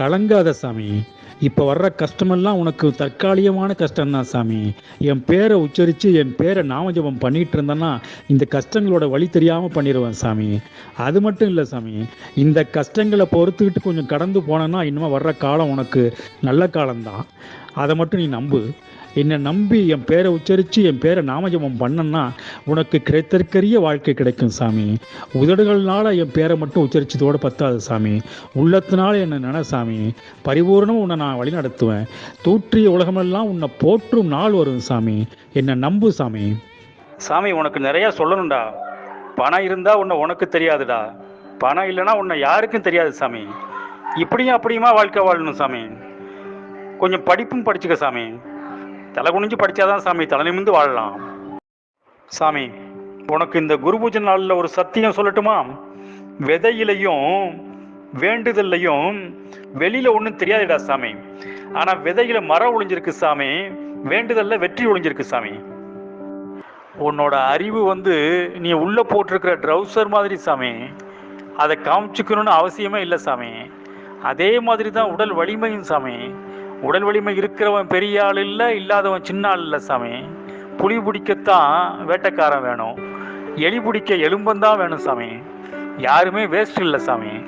கலங்காத சாமி. இப்போ வர்ற கஷ்டமெல்லாம் உனக்கு தற்காலிகமான கஷ்டம்தான் சாமி. என் பேரை உச்சரித்து என் பேரை நாமஜபம் பண்ணிகிட்டு இருந்தேன்னா இந்த கஷ்டங்களோட வழி தெரியாமல் பண்ணிடுவேன் சாமி. அது மட்டும் இல்லை சாமி. இந்த கஷ்டங்களை பொறுத்துக்கிட்டு கொஞ்சம் கடந்து போனேன்னா இனிமேல் வர்ற காலம் உனக்கு நல்ல காலம்தான். அதை மட்டும் நீ நம்பு. என்னை நம்பி என் பேரை உச்சரித்து என் பேரை நாமஜபம் பண்ணனா உனக்கு கிடைத்தற்கரிய வாழ்க்கை கிடைக்கும் சாமி. உதடுகள்னால என் பேரை மட்டும் உச்சரிச்சதோடு பத்தாது சாமி. உள்ளத்தினால என்னை நன சாமி. பரிபூர்ணம் உன்னை நான் வழி நடத்துவேன் தூற்றிய உலகமெல்லாம் உன்னை போற்றும் நாள் வரும் சாமி. என்னை நம்பு சாமி. சாமி உனக்கு நிறையா சொல்லணும்டா. பணம் இருந்தால் உன்னை உனக்கு தெரியாதுடா. பணம் இல்லைன்னா உன்னை யாருக்கும் தெரியாது சாமி. இப்படியும் அப்படியுமா வாழ்க்கை வாழணும் சாமி. கொஞ்சம் படிப்பும் படிச்சுக்க சாமி. தலை குனிஞ்சு படிச்சாதான் சாமி தலை நிமிந்து வாழலாம். சாமி உனக்கு இந்த குரு பூஜை நாளில் ஒரு சத்தியம் சொல்லட்டுமா? விதையிலையும் வேண்டுதல்லையும் வெளியில ஒன்றும் தெரியாதுடா சாமி. ஆனால் விதையில மரம் ஒளிஞ்சிருக்கு சாமி வேண்டுதல்ல வெற்றி ஒளிஞ்சிருக்கு சாமி. உன்னோட அறிவு வந்து நீ உள்ள போட்டிருக்கிற ட்ரௌசர் மாதிரி சாமி. அதை காமிச்சுக்கணும்னு அவசியமே இல்லை சாமி. அதே மாதிரி தான் உடல் வலிமையும் சாமி. உடல் வலிமை இருக்கிறவன் பெரிய ஆள் இல்லை இல்லாதவன் சின்ன ஆள் இல்லை சாமி. புலி பிடிக்கத்தான் வேட்டைக்காரன் வேணும். எலி பிடிக்க எலும்பந்தான் வேணும் சாமி. யாருமே வேஸ்ட் இல்லை சாமி.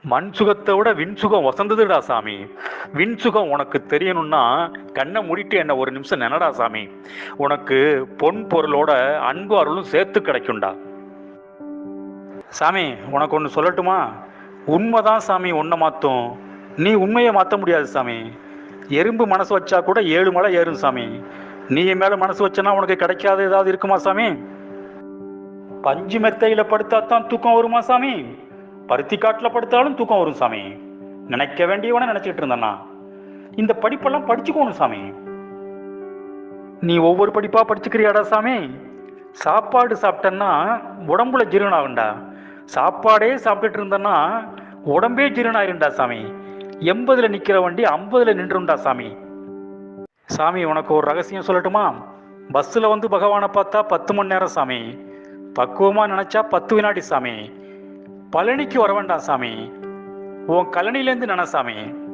மண் சுகத்தை விட விண் சுகம் வசந்ததுடா சாமி. விண் சுகம் உனக்கு தெரியணும்னா கண்ணை மூடிட்டு என்ன ஒரு நிமிஷம் நினடா சாமி. உனக்கு பொன் பொருளோட அன்பு அருளும் சேர்த்து கிடைக்கும்டா. சாமி உனக்கு ஒன்று சொல்லட்டுமா? உண்மைதான் சாமி உன்னை மாற்றும் நீ உண்மையை மாற்ற முடியாது சாமி. எறும்பு மனசு வச்சா கூட ஏழு மலை ஏறும் சாமி. நீ என் மேலே மனசு வச்சனா உனக்கு கிடைக்காத ஏதாவது இருக்குமா சாமி? பஞ்சு மெத்தையில் படுத்தா தான் தூக்கம் வருமா சாமி? பருத்தி காட்டில் படுத்தாலும் தூக்கம் வரும் சாமி. நினைக்க வேண்டியவன நினச்சிட்டு இருந்தேன்னா. இந்த படிப்பெல்லாம் படிச்சுக்கோணும் சாமி. நீ ஒவ்வொரு படிப்பாக படிச்சுக்கிறியாடா சாமி? சாப்பாடு சாப்பிட்டேன்னா உடம்புல ஜீரணம் ஆகும்டா. சாப்பாடே சாப்பிட்டுட்டு இருந்தேன்னா உடம்பே ஜீரணம் ஆயிருண்டா சாமி. எண்பதுல நிக்கிற வண்டி ஐம்பதுல நின்றுண்டா சாமி. சாமி உனக்கு ஒரு ரகசியம் சொல்லட்டுமா? பஸ்ஸில் வந்து பகவானை பார்த்தா பத்து மணி நேரம் சாமி. பக்குவமாக நினச்சா பத்து வினாடி சாமி. பழனிக்கு வர வேண்டாம் சாமி. உன் கழனிலேருந்து நினை சாமி.